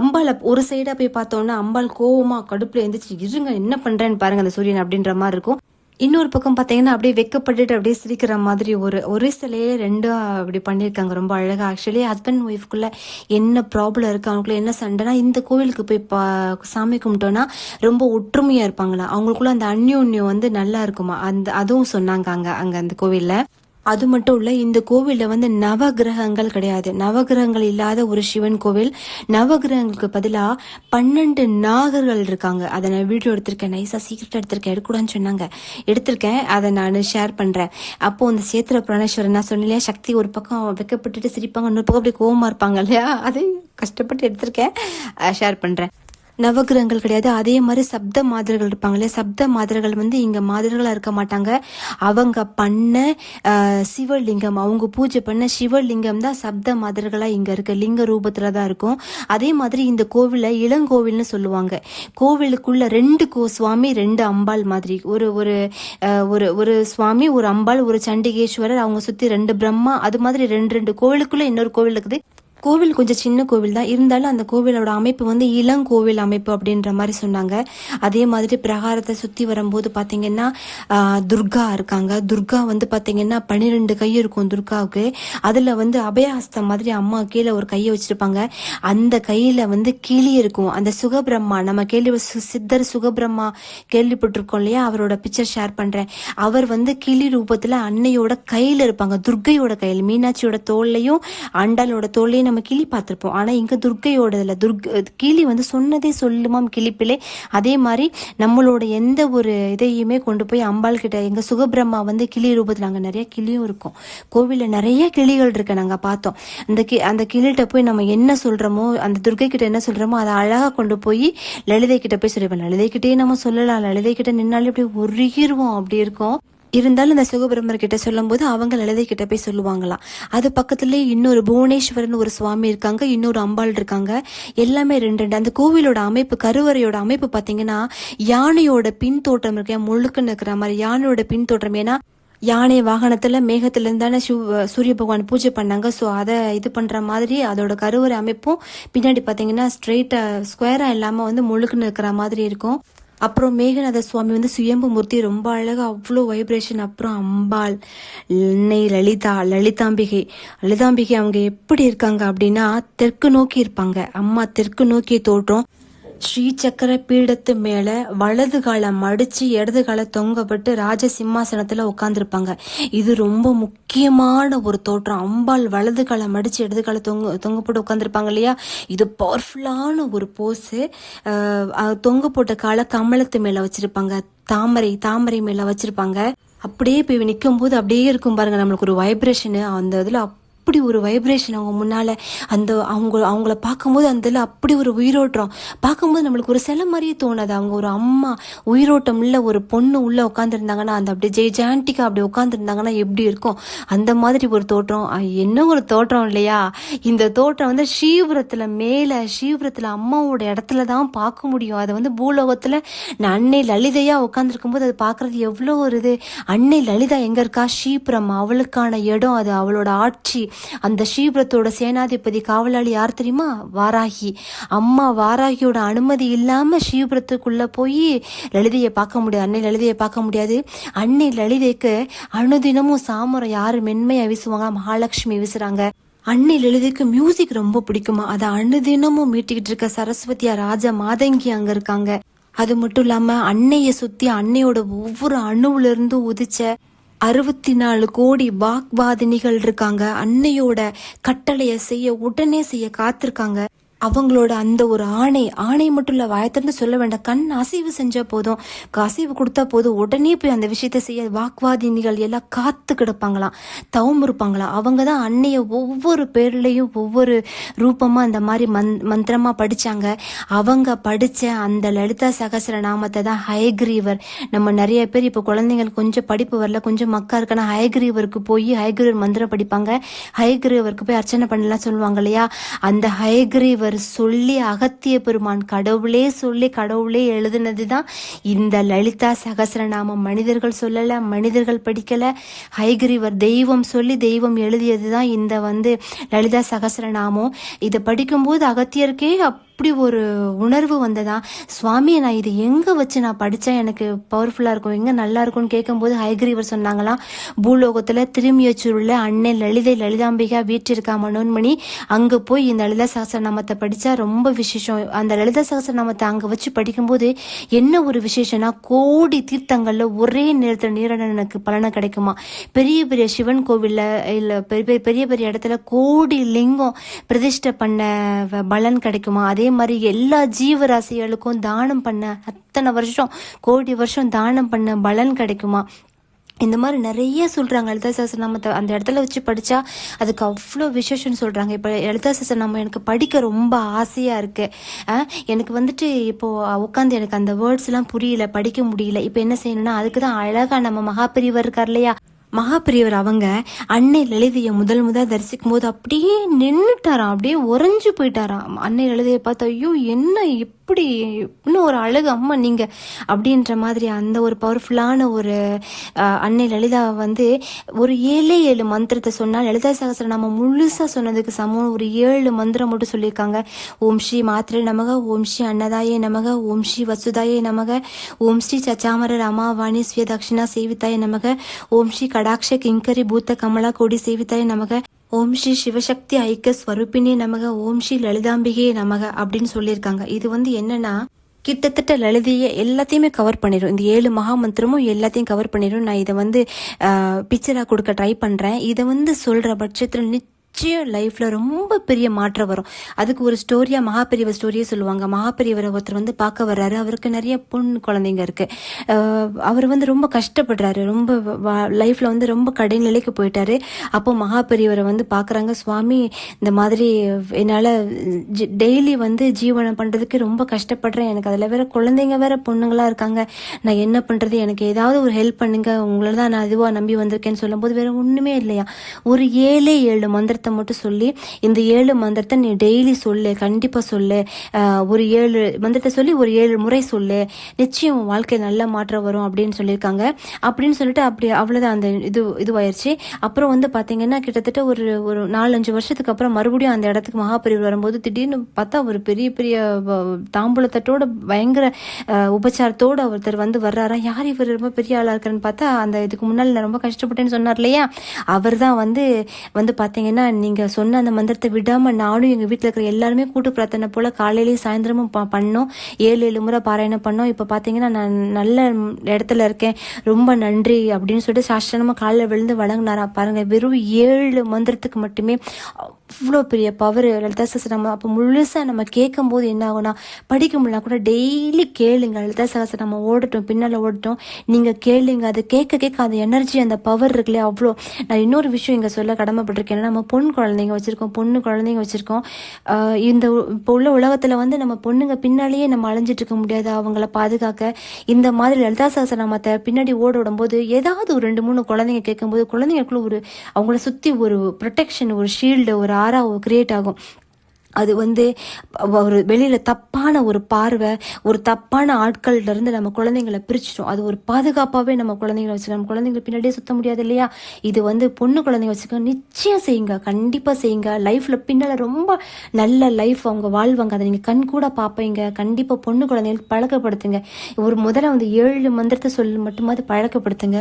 அம்பாளை ஒரு சைடாக போய் பார்த்தோன்னா அம்பாள் கோவமாக கடுப்பில் எழுந்திரிச்சு இருங்க என்ன பண்ணுறேன்னு பாருங்க அந்த சூரியன் அப்படின்ற மாதிரி இருக்கும். இன்னொரு பக்கம் பார்த்தீங்கன்னா அப்படியே வெக்கப்பட்டுட்டு அப்படியே சிரிக்கிற மாதிரி ஒரு ஒரு சிலையே ரெண்டும் அப்படி பண்ணியிருக்காங்க. ரொம்ப அழகாக ஆக்சுவலி ஹஸ்பண்ட் ஒய்ஃப்குள்ளே என்ன ப்ராப்ளம் இருக்கு? அவங்களுக்குள்ள என்ன சண்டைனா இந்த கோவிலுக்கு போய் பா சாமி கும்பிட்டோன்னா ரொம்ப ஒற்றுமையாக இருப்பாங்களா? அவங்களுக்குள்ள அந்த அந்யோன்யம் வந்து நல்லா இருக்குமா? அந்த அதுவும் சொன்னாங்க அங்கே அங்கே அந்த கோவிலில். அது மட்டும் இல்ல இந்த கோவில்ல வந்து நவகிரகங்கள் கிடையாது. நவகிரகங்கள் இல்லாத ஒரு சிவன் கோவில். நவகிரகங்களுக்கு பதிலா பன்னெண்டு நாகர்கள் இருக்காங்க. அதை நான் வீடியோ எடுத்திருக்கேன். நைஸாக சீக்கிரட் எடுத்திருக்கேன். எடுக்கூடாதுன்னு சொன்னாங்க. எடுத்திருக்கேன். அதை நான் ஷேர் பண்றேன். அப்போ அந்த சேத்திர பிராணேஸ்வரன் நான் சொன்னலையா இல்லையா சக்தி ஒரு பக்கம் வெக்கப்பட்டுட்டு சிரிப்பாங்க இன்னொரு பக்கம் அப்படி கோவமா இருப்பாங்க இல்லையா? அதை கஷ்டப்பட்டு எடுத்திருக்கேன். ஷேர் பண்றேன். நவகிரகங்கள் கிடையாது. அதே மாதிரி சப்த மாதர்கள் இருப்பாங்க இல்லையா சப்த மாதர்கள் வந்து இங்கே மாதிரிகளாக இருக்க மாட்டாங்க. அவங்க பண்ண சிவலிங்கம் அவங்க பூஜை பண்ண சிவலிங்கம் தான் சப்த மாதிரிகளாக இங்கே இருக்க. லிங்க ரூபத்தில் தான் இருக்கும். அதே மாதிரி இந்த கோவிலை இளங்கோவில்னு சொல்லுவாங்க. கோவிலுக்குள்ள ரெண்டு கோ சுவாமி ரெண்டு அம்பாள் மாதிரி. ஒரு ஒரு ஒரு ஒரு சுவாமி ஒரு அம்பாள் ஒரு சண்டிகேஸ்வரர் அவங்க சுற்றி ரெண்டு பிரம்மா அது மாதிரி ரெண்டு ரெண்டு கோவிலுக்குள்ள இன்னொரு கோவில் இருக்குது. கோவில் கொஞ்சம் சின்ன கோவில் தான். இருந்தாலும் அந்த கோவிலோட அமைப்பு வந்து இளங்கோவில் அமைப்பு அப்படின்ற மாதிரி சொன்னாங்க. அதே மாதிரி பிரகாரத்தை சுற்றி வரும்போது பார்த்தீங்கன்னா துர்கா இருக்காங்க. துர்கா வந்து பார்த்தீங்கன்னா பன்னிரெண்டு கை இருக்கும் துர்காவுக்கு. அதில் வந்து அபயஹஸ்தம் மாதிரி அம்மா கீழே ஒரு கையை வச்சுருப்பாங்க. அந்த கையில் வந்து கிளி இருக்கும். அந்த சுகபிரம்மா நம்ம கேள்வி சு- சித்தர் சுகபிரம்மா கேள்விப்பட்டிருக்கோம் இல்லையா? அவரோட பிக்சர் ஷேர் பண்ணுறேன் அவர் வந்து கிளி ரூபத்தில் அன்னையோட கையில் இருப்பாங்க. துர்கையோட கையில் மீனாட்சியோட தோல்லையும் ஆண்டாளோட தோல்லையும் நம்ம கிளி பார்த்துருப்போம். ஆனால் இங்கே துர்க்கையோட இதுல துர்க கிளி வந்து சொன்னதே சொல்லுமாம் கிளிப்பிலே? அதே மாதிரி நம்மளோட எந்த ஒரு இதையுமே கொண்டு போய் அம்பாள் கிட்ட எங்கள் சுகபிரம்மா வந்து கிளி ரூபத்தில் அங்கே நிறைய கிளியும் இருக்கும். கோவிலில் நிறைய கிளிகள் இருக்கு நாங்கள் பார்த்தோம். அந்த கி அந்த கிளிகிட்ட போய் நம்ம என்ன சொல்கிறோமோ அந்த துர்கை கிட்ட என்ன சொல்கிறோமோ அதை அழகாக கொண்டு போய் லலிதை கிட்ட போய் சொல்லிப்போம் லலிதை கிட்டே நம்ம சொல்லலாம். லலிதை கிட்ட நின்னாலே அப்படி உருகிருவோம். அப்படி இருக்கும். இருந்தாலும் இந்த சிவபிரமர் கிட்ட சொல்லும்போது அவங்க லலிதை கிட்ட போய் சொல்லுவாங்களாம். அது பக்கத்துலேயே இன்னொரு புவனேஸ்வரன் ஒரு சுவாமி இருக்காங்க இன்னொரு அம்பாள் இருக்காங்க. எல்லாமே ரெண்டு ரெண்டு. அந்த கோவிலோட அமைப்பு கருவறையோட அமைப்பு பார்த்தீங்கன்னா யானையோட பின் தோற்றம் இருக்கு முழுக்குன்னு இருக்கிற மாதிரி யானையோட பின் தோற்றம் ஏன்னா யானை வாகனத்துல மேகத்துல இருந்தானே சிவ சூரிய பகவான் பூஜை பண்ணாங்க. ஸோ அதை இது பண்ற மாதிரி அதோட கருவறை அமைப்பும் பின்னாடி பாத்தீங்கன்னா ஸ்ட்ரெயிட்டா ஸ்கொயரா இல்லாம வந்து முழுக்குன்னு இருக்கிற மாதிரி இருக்கும். அப்புறம் மேகநாத சுவாமி வந்து சுயம்பு மூர்த்தி ரொம்ப அழகா அவ்வளோ வைப்ரேஷன் அப்புறம் அம்பாள் அன்னை லலிதா லலிதாம்பிகை. லலிதாம்பிகை அவங்க எப்படி இருக்காங்க அப்படின்னா தெற்கு நோக்கி இருப்பாங்க. அம்மா தெற்கு நோக்கி தோற்றம். ஸ்ரீ சக்கர பீடத்து மேல வலது காலை மடிச்சு இடது காலை தொங்கப்பட்டு ராஜ சிம்மாசனத்துல உட்காந்துருப்பாங்க இது ரொம்ப முக்கியமான ஒரு தோற்றம். அம்பாள் வலது காலை மடிச்சு இடது காலை தொங்க தொங்க போட்டு உட்காந்துருப்பாங்க இல்லையா? இது பவர்ஃபுல்லான ஒரு போஸு தொங்க போட்ட காலை கமலத்து மேல வச்சிருப்பாங்க. தாமரை தாமரை மேல வச்சிருப்பாங்க. அப்படியே போய் நிற்கும் போது அப்படியே இருக்கும் பாருங்க நம்மளுக்கு ஒரு வைப்ரேஷனு அந்த இதில் அப்படி ஒரு வைப்ரேஷன் அவங்க முன்னால் அந்த அவங்க அவங்கள பார்க்கும்போது அந்த இதில் அப்படி ஒரு உயிரோட்டம். பார்க்கும்போது நம்மளுக்கு ஒரு சிலை மாதிரியே தோணாது. அவங்க ஒரு அம்மா உயிரோட்டம் உள்ள ஒரு பொண்ணு உள்ளே உட்காந்துருந்தாங்கன்னா அந்த அப்படியே ஜெய் ஜாண்டிக்கா அப்படி உட்காந்துருந்தாங்கன்னா எப்படி இருக்கும்? அந்த மாதிரி ஒரு தோற்றம். என்ன ஒரு தோற்றம் இல்லையா? இந்த தோற்றம் வந்து ஷீவிரத்தில் மேலே ஷீவிரத்தில் அம்மாவோட இடத்துல தான் பார்க்க முடியும். அதை வந்து பூலோகத்தில் நான் அன்னை லலிதையா உட்காந்துருக்கும் போது அது பார்க்குறது எவ்வளோ ஒரு இது. அன்னை லலிதா எங்கே இருக்கா? ஸ்ரீபுரம் அவளுக்கான இடம். அது அவளோட ஆட்சி. அந்த ஸ்ரீபுரத்தோட சேனாதிபதி காவலாளி யார் தெரியுமா? வாராகி. அம்மா வாராகியோட அனுமதி இல்லாம ஸ்ரீபுரத்துக்குள்ள போய் லலிதையை பார்க்க முடியாது. அன்னை லலிதையை பார்க்க முடியாது. அன்னை லலிதைக்கு அனுதினமும் சாமரம் யாரு மென்மையா வீசுவாங்க. மகாலட்சுமி வீசுகிறாங்க அன்னை லலிதைக்கு மியூசிக் ரொம்ப பிடிக்குமா? அதை அனுதினமும் மீட்டிக்கிட்டு இருக்க சரஸ்வதியா ராஜா மாதங்கி அங்க இருக்காங்க. அது மட்டும் இல்லாம அன்னையை சுத்தி அன்னையோட ஒவ்வொரு அணுவுல உதிச்ச அறுபத்தி நாலு கோடி வாக்வாதினிகள் இருக்காங்க. அன்னையோட கட்டளைய செய்ய உடனே செய்ய காத்திருக்காங்க. அவங்களோட அந்த ஒரு ஆணை ஆணை மட்டும் இல்லை வாயத்திறந்து சொல்ல வேண்டாம். கண் அசைவு செஞ்சால் போதும். அசைவு கொடுத்தா போதும். உடனே போய் அந்த விஷயத்த செய்ய வாக்குவாதினிகள் எல்லாம் காத்து கிடப்பாங்களாம். தவம் இருப்பாங்களாம் அவங்க தான் அன்னைய ஒவ்வொரு பேர்லேயும் ஒவ்வொரு ரூபமாக அந்த மாதிரி மந் மந்திரமாக படித்தாங்க அவங்க படித்த அந்த லலிதா சகசர நாமத்தை தான் ஹயக்ரீவர். நம்ம நிறைய பேர் இப்போ குழந்தைங்களுக்கு கொஞ்சம் படிப்பு வரல கொஞ்சம் மக்கா இருக்குன்னா ஹயக்ரீவருக்கு போய் ஹயக்ரீவர் மந்திரம் படிப்பாங்க. ஹயக்ரீவருக்கு போய் அர்ச்சனை பண்ணலாம் சொல்லுவாங்க இல்லையா? அந்த ஹயக்ரீவர் சொல்லி அகத்திய பெருமான் கடவுளே சொல்லி கடவுளே எழுதினது தான் இந்த லலிதா சகசரநாமம். மனிதர்கள் சொல்லலை மனிதர்கள் படிக்கலை. ஹைகிரிவர் தெய்வம் சொல்லி தெய்வம் எழுதியது தான் இந்த வந்து லலிதா சகசரநாமம். இதை படிக்கும்போது அகத்தியருக்கே அப்படி ஒரு உணர்வு வந்ததா சுவாமி நான் இது எங்கே வச்சு நான் படித்தா எனக்கு பவர்ஃபுல்லாக இருக்கும். எங்கே நல்லா இருக்கும்னு கேட்கும்போது ஹைகிரீவர் சொன்னாங்களாம் பூலோகத்தில் திருமியச்சூரில் அன்னை லலிதை லலிதாம்பிகா வீற்றிருக்கா மனோன்மணி அங்கே போய் இந்த லலிதா சகசரநாமத்தை படித்தா ரொம்ப விசேஷம். அந்த லலிதா சகசரநாமத்தை அங்கே வச்சு படிக்கும்போது என்ன ஒரு விசேஷம்னா கோடி தீர்த்தங்களில் ஒரே நேரத்தில் நீரணனுக்கு பலனை கிடைக்குமா? பெரிய பெரிய சிவன் கோவிலில் இல்லை பெரிய பெரிய- பெரிய பெரிய இடத்துல கோடி லிங்கம் பிரதிஷ்டை பண்ண பலன் கிடைக்குமா? அதே மாதிரி எல்லா ஜீவராசிகளுக்கும் தானம் பண்ண அத்தனை வருஷம் கோடி வருஷம் தானம் பண்ண பலன் கிடைக்குமா? இந்த மாதிரி நிறைய சொல்கிறாங்க லலிதா நம்ம அந்த இடத்துல வச்சு படித்தா அதுக்கு அவ்வளோ விசேஷம்னு சொல்கிறாங்க இப்போ லலிதா நம்ம எனக்கு படிக்க ரொம்ப ஆசையாக இருக்குது எனக்கு வந்துட்டு இப்போது உட்காந்து எனக்கு அந்த வேர்ட்ஸ்லாம் புரியல படிக்க முடியல. இப்போ என்ன செய்யணும்னா அதுக்கு தான் அழகாக நம்ம மகாபிரிவர் இருக்கார் இல்லையா? மகாபிரியவர் அவங்க அன்னை லலிதையை முதல் முதல் தரிசிக்கும் போது அப்படியே நின்றுட்டாராம் அப்படியே உறைஞ்சு போயிட்டாராம். அன்னை லலிதையை பார்த்தா ஐயோ என்ன இப்படி இன்னும் ஒரு அழகு அம்மா நீங்க அப்படின்ற மாதிரி அந்த ஒரு பவர்ஃபுல்லான ஒரு அன்னை லலிதா வந்து ஒரு ஏழே ஏழு மந்திரத்தை சொன்னால் லலிதா சகசரநாமம் முழுசா சொன்னதுக்கு சமம். ஒரு ஏழு மந்திரம் மட்டும் சொல்லியிருக்காங்க. ஓம் ஸ்ரீ மாத்திரை நமக ஓம் ஸ்ரீ அன்னதாயே நமக ஓம் ஸ்ரீ வசுதாயே நமக ஓம் ஸ்ரீ சச்சாமர அமாவாணி ஸ்வீய தக்ஷிணா நமக ஓம் ஸ்ரீ கடாட்ச கிங்கரி பூத்த கமலா கோடி சேவிதாய நமக. ஓம் ஸ்ரீ சிவசக்தி ஐக்க ஸ்வரூபினே நமக ஓம் ஸ்ரீ லலிதாம்பிகே நமக அப்படின்னு சொல்லியிருக்காங்க. இது வந்து என்னன்னா கிட்டத்தட்ட லலிதையை எல்லாத்தையுமே கவர் பண்ணிடும் இந்த ஏழு மகா மந்திரமும் எல்லாத்தையும் கவர் பண்ணிடும் நான் இதை வந்து பிக்சராக கொடுக்க ட்ரை பண்ணுறேன் இதை வந்து சொல்கிற பட்சத்தில் நிச்சயம் லைஃப்ல ரொம்ப பெரிய மாற்றம் வரும். அதுக்கு ஒரு ஸ்டோரியாக மகாபெரியவர் ஸ்டோரியே சொல்லுவாங்க. மகாபெரியவரை ஒருத்தர் வந்து பார்க்க வர்றாரு. அவருக்கு நிறைய பொண்ணு குழந்தைங்க இருக்குது அவர் வந்து ரொம்ப கஷ்டப்படுறாரு. ரொம்ப லைஃப்பில் வந்து ரொம்ப கடைநிலைக்கு போயிட்டாரு. அப்போ மகாபெரியவரை வந்து பார்க்குறாங்க சுவாமி இந்த மாதிரி என்னால் டெய்லி வந்து ஜீவனம் பண்ணுறதுக்கு ரொம்ப கஷ்டப்படுறேன். எனக்கு அதில் வேற குழந்தைங்க வேற பொண்ணுங்களா இருக்காங்க. நான் என்ன பண்ணுறது எனக்கு ஏதாவது ஒரு ஹெல்ப் பண்ணுங்க. உங்களை தான் நான் இதுவாக நம்பி வந்திருக்கேன்னு சொல்லும்போது வேற ஒன்றுமே இல்லையா? ஒரு ஏழே ஏழு மந்திரத்தை மட்டும் சொல்லி இந்த ஏழு மந்திரத்தை நீ டெய்லி சொல்லு கண்டிப்பாக சொல்லு. ஒரு ஏழு மந்திரத்தை சொல்லி ஒரு ஏழு முறை சொல்லு. நிச்சயம் உன் வாழ்க்கையில் நல்ல மாற்றம் வரும் அப்படின்னு சொல்லியிருக்காங்க. அப்படின்னு சொல்லிட்டு அப்படி அவ்வளோதான் அந்த இது இதுவாயிருச்சு. அப்புறம் வந்து பார்த்தீங்கன்னா கிட்டத்தட்ட ஒரு ஒரு நாலஞ்சு வருஷத்துக்கு அப்புறம் மறுபடியும் அந்த இடத்துக்கு மகாபிரிவு வரும்போது திடீர்னு பார்த்தா ஒரு பெரிய பெரிய வ- தாம்பூலத்தட்டோட பயங்கர உபச்சாரத்தோடு ஒருத்தர் வந்து வர்றாரா? யார் இவர்? ரொம்ப பெரிய ஆளாக இருக்கிறன்னு பார்த்தா அந்த இதுக்கு முன்னால் நான் ரொம்ப கஷ்டப்பட்டேன்னு சொன்னார் இல்லையா? அவர் தான் வந்து வந்து பார்த்தீங்கன்னா நீங்க சொன்ன அந்த மந்திரத்தை விடாம நானும் எங்க வீட்டுல இருக்கிற எல்லாருமே கூட்டு பிரார்த்தனை போல காலையிலயும் சாயந்தரமும் ப- பண்ணோம். ஏழு ஏழு முறை பாராயணம் பண்ணோம். இப்ப பாத்தீங்கன்னா நான் நல்ல இடத்துல இருக்கேன். ரொம்ப நன்றி அப்படின்னு சொல்லிட்டு சாஸ்திரமா காலையில் விழுந்து வழங்கினாரா பாருங்க. வெறும் ஏழு மந்திரத்துக்கு மட்டுமே அவ்வளோ பெரிய பவர் லலிதா நம்ம அப்போ முழுசாக நம்ம கேட்கும் போது என்ன ஆகும்னா படிக்க முடியல கூட டெய்லி கேளுங்க லலிதா நம்ம ஓடட்டும் பின்னால் ஓடட்டும். நீங்கள் கேளுங்க அது கேட்க கேட்க அந்த எனர்ஜி அந்த பவர் இருக்குல்லையா அவ்வளோ நான் இன்னொரு விஷயம் இங்கே சொல்ல கடமைப்பட்டிருக்கேன். நம்ம பொண் குழந்தைங்க வச்சுருக்கோம் பொண்ணு குழந்தைங்க வச்சுருக்கோம். இந்த இப்போ உள்ள உலகத்தில் வந்து நம்ம பொண்ணுங்க பின்னாலேயே நம்ம அலைஞ்சிட்டு இருக்க முடியாது அவங்கள பாதுகாக்க. இந்த மாதிரி லலிதா நம்ம பின்னாடி ஓட விடும்போது ஏதாவது ஒரு ரெண்டு மூணு குழந்தைங்க கேட்கும்போது குழந்தைங்களுக்குள்ள ஒரு அவங்கள சுற்றி ஒரு ப்ரொடெக்ஷன் ஒரு ஷீல்டு ஒரு ஆரா கிரியேட் ஆகும். அது வந்து ஒரு வெளியில் தப்பான ஒரு பார்வை ஒரு தப்பான ஆட்கள்லேருந்து நம்ம குழந்தைங்களை பிரிச்சிட்டோம். அது ஒரு பாதுகாப்பாகவே நம்ம குழந்தைங்களை வச்சுக்கணும் நம்ம குழந்தைங்களை பின்னாடியே சுத்த முடியாது இல்லையா? இது வந்து பொண்ணு குழந்தைங்க வச்சுக்க நிச்சயம் செய்யுங்க. கண்டிப்பாக செய்யுங்க. லைஃப்பில் பின்னால் ரொம்ப நல்ல லைஃப் அவங்க வாழ்வாங்க. அதை நீங்கள் கண் கூட பார்ப்பீங்க. கண்டிப்பாக பொண்ணு குழந்தைங்களுக்கு பழக்கப்படுத்துங்க. ஒரு முதல்ல வந்து ஏழு மந்திரத்தை சொல்லி மட்டுமாவது பழக்கப்படுத்துங்க.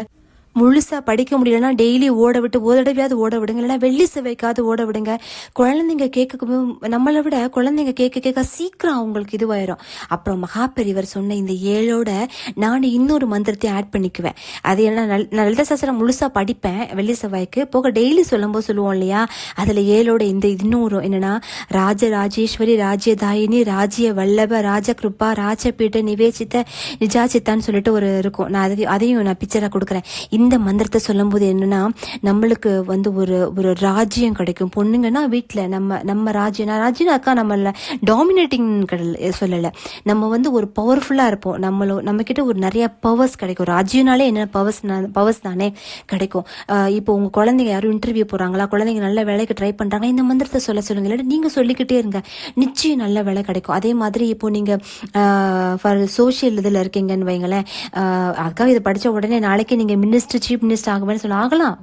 முழுசாக படிக்க முடியலன்னா டெய்லி ஓட விட்டு ஒரு தடவையாவது ஓட விடுங்க. இல்லைன்னா வெள்ளி செவ்வாய்க்காவது ஓட விடுங்க. குழந்தைங்க கேட்க நம்மளை விட குழந்தைங்க கேட்க கேட்க சீக்கிரம் அவங்களுக்கு இதுவாயிரும். அப்புறம் மகாபெரிவர் சொன்ன இந்த ஏழோட நான் இன்னொரு மந்திரத்தை ஆட் பண்ணிக்குவேன். அது என்ன நல் நான் லலித சாஸ்திரம் படிப்பேன். வெள்ளி செவ்வாய்க்கு போக டெய்லி சொல்லும்போது சொல்லுவோம் இல்லையா? அதில் ஏழோட இந்த இன்னொரு என்னன்னா ராஜ ராஜேஸ்வரி ராஜ்யதாயினி ராஜ்ய வல்லப ராஜகிருப்பா ராஜபீட நிவேசித்த நிஜாச்சித்தான்னு சொல்லிட்டு ஒரு இருக்கும். நான் அதையும் அதையும் நான் பிக்சராக கொடுக்குறேன். இந்த மந்திரத்தை சொல்லும்போது என்னன்னா நம்மளுக்கு வந்து ஒரு ஒரு ராஜ்யம் கிடைக்கும். பொண்ணுங்கன்னா வீட்டில் நம்ம நம்ம ராஜ்யம் ராஜ்யனாக்கா நம்மள டாமினேட்டிங் சொல்லலை. நம்ம வந்து ஒரு பவர்ஃபுல்லாக இருப்போம். நம்மளோ நம்ம கிட்ட ஒரு நிறைய பவர்ஸ் கிடைக்கும். ராஜ்யனாலே என்ன? பவர்ஸ் பவர்ஸ் தானே கிடைக்கும். இப்போ உங்கள் குழந்தைங்க யாரும் இன்டர்வியூ போகிறாங்களா குழந்தைங்க நல்ல வேலைக்கு ட்ரை பண்ணுறாங்க இந்த மந்திரத்தை சொல்ல சொல்லுங்க. இல்லாட்டி நீங்கள் சொல்லிக்கிட்டே இருங்க. நிச்சயம் நல்ல வேலை கிடைக்கும். அதே மாதிரி இப்போ நீங்கள் ஃபார் சோஷியல் இதில் இருக்கீங்கன்னு வைங்களேன். அக்கா இதை படித்த உடனே நாளைக்கு நீங்கள் மினிஸ்டர் சீஃப் மினிஸ்டர் ஆகுவேன்னு சொல்ல ஆகலாம்.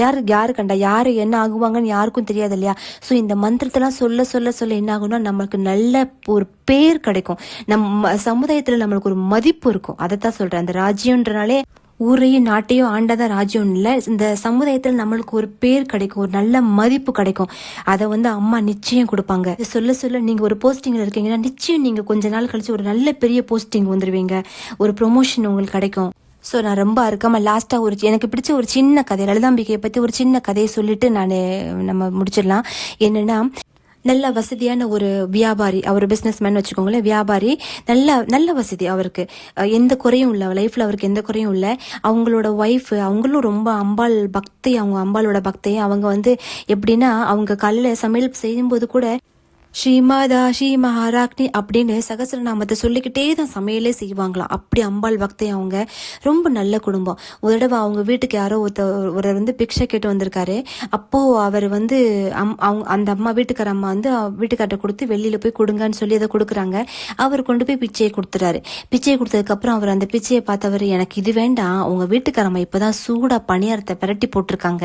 யார் யார் யாரு கண்டா யாரு என்ன ஆகுவாங்கன்னு யாருக்கும் தெரியாது இல்லையா? ஸோ இந்த மந்திரத்தெல்லாம் சொல்ல சொல்ல சொல்ல என்ன ஆகும்னா நம்மளுக்கு நல்ல ஒரு பேர் கிடைக்கும். நம் சமுதாயத்தில் நம்மளுக்கு ஒரு மதிப்பு இருக்கும். அதைத்தான் சொல்கிறேன் அந்த ராஜ்யம்ன்றனாலே ஊரையும் நாட்டையும் ஆண்டதான் ராஜ்யம் இல்லை. இந்த சமுதாயத்தில் நம்மளுக்கு ஒரு பேர் கிடைக்கும். ஒரு நல்ல மதிப்பு கிடைக்கும். அதை வந்து அம்மா நிச்சயம் கொடுப்பாங்க. சொல்ல சொல்ல நீங்கள் ஒரு போஸ்டிங்கில் இருக்கீங்கன்னா நிச்சயம் நீங்கள் கொஞ்ச நாள் கழிச்சு ஒரு நல்ல பெரிய போஸ்டிங் வந்துடுவீங்க ஒரு ப்ரொமோஷன் உங்களுக்கு கிடைக்கும். ஸோ நான் ரொம்ப அறுக்காம லாஸ்ட்டாக ஒரு எனக்கு பிடிச்ச ஒரு சின்ன கதை லலிதாம்பிகையை பற்றி ஒரு சின்ன கதையை சொல்லிட்டு நான் நம்ம முடிச்சிடலாம். என்னென்னா நல்ல வசதியான ஒரு வியாபாரி அவர் பிஸ்னஸ் மேன் வச்சுக்கோங்களேன் வியாபாரி நல்ல நல்ல வசதி அவருக்கு. எந்த குறையும் இல்லை லைஃப்ல அவருக்கு எந்த குறையும் இல்லை. அவங்களோட ஒய்ஃப் அவங்களும் ரொம்ப அம்பாள் பக்தி அவங்க அம்பாளோட பக்தி. அவங்க வந்து எப்படின்னா அவங்க காலையில் சமையல் செய்யும்போது கூட ஸ்ரீமாதா ஸ்ரீ மகாராக்னி அப்படின்னு சகசரநாமத்தை சொல்லிக்கிட்டே தான் சமையலே செய்வாங்களாம் அப்படி அம்பாள் பக்தி அவங்க ரொம்ப நல்ல குடும்பம். ஒரு தடவை அவங்க வீட்டுக்கு யாரோ ஒருத்த ஒருவர் வந்து பிக்ஷை கேட்டு வந்திருக்காரு. அப்போது அவர் வந்து அம் அவங்க அந்த அம்மா வீட்டுக்கார அம்மா வந்து வீட்டுக்கார்ட்ட கொடுத்து வெளியில் போய் கொடுங்கன்னு சொல்லி அதை கொடுக்குறாங்க. அவர் கொண்டு போய் பிச்சையை கொடுத்துறாரு. பிச்சையை கொடுத்ததுக்கப்புறம் அவர் அந்த பிச்சையை பார்த்தவர் எனக்கு இது வேண்டாம். அவங்க வீட்டுக்கார அம்மா இப்போ தான் சூடாக பணியாரத்தை பிரட்டி போட்டிருக்காங்க.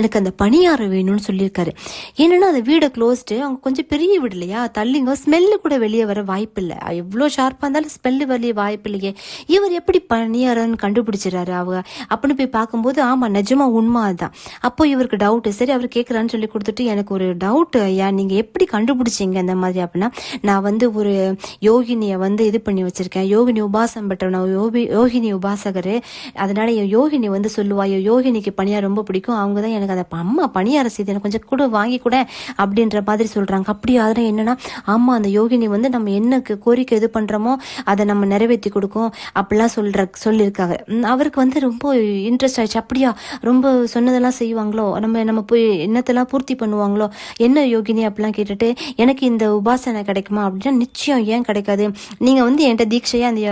எனக்கு அந்த பணியாரம் வேணும்னு சொல்லியிருக்காரு. என்னென்னா அந்த வீடை க்ளோஸ்டு அவங்க கொஞ்சம் பெரிய வீடு இல்லையா? தள்ளிங்க ஸ்மெல்லு கூட வெளியே வர வாய்ப்பு இல்லை எவ்வளோ ஷார்ப்பாக இருந்தாலும் ஸ்மெல்லு வெளியே வாய்ப்பு இல்லையே. இவர் எப்படி பணியாரன்னு கண்டுபிடிச்சிடறாரு அவங்க? அப்படின்னு போய் பார்க்கும்போது ஆமாம் நிஜமா உண்மை அதுதான் அப்போ இவருக்கு டவுட்டு சரி அவர் கேட்குறான்னு சொல்லி கொடுத்துட்டு எனக்கு ஒரு டவுட் ஐயா நீங்கள் எப்படி கண்டுபிடிச்சீங்க இந்த மாதிரி அப்படின்னா நான் வந்து ஒரு யோகினியை வந்து இது பண்ணி வச்சுருக்கேன். யோகினி உபாசம் பெற்றவன். யோகி யோகினி உபாசகர். அதனால என் யோகினி வந்து சொல்லுவா என் யோகினிக்கு பணியார் ரொம்ப பிடிக்கும். அவங்க தான் எனக்கு அந்த அம்மா பணியாரம் செய்து எனக்கு கொஞ்சம் கூட வாங்கி கூட அப்படின்ற மாதிரி சொல்கிறாங்க அப்படி அதெல்லாம் என்னன்னா ஆமா அந்த யோகினி வந்து நம்ம என்ன கோரிக்கை இது பண்றோமோ அதை நம்ம நிறைவேற்றி கொடுக்கும். அப்படிலாம் சொல்ற சொல்லியிருக்காங்க. அவருக்கு வந்து ரொம்ப இன்ட்ரெஸ்ட் ஆயிடுச்சு. அப்படியா ரொம்ப சொன்னதெல்லாம் செய்வாங்களோ? நம்ம நம்ம போய் என்னத்தெல்லாம் பூர்த்தி பண்ணுவாங்களோ? என்ன யோகினி அப்படிலாம் கேட்டுட்டு எனக்கு இந்த உபாசனை கிடைக்குமா? அப்படின்னா நிச்சயம் ஏன் கிடைக்காது? நீங்க வந்து என்கிட்ட தீட்சையா அந்த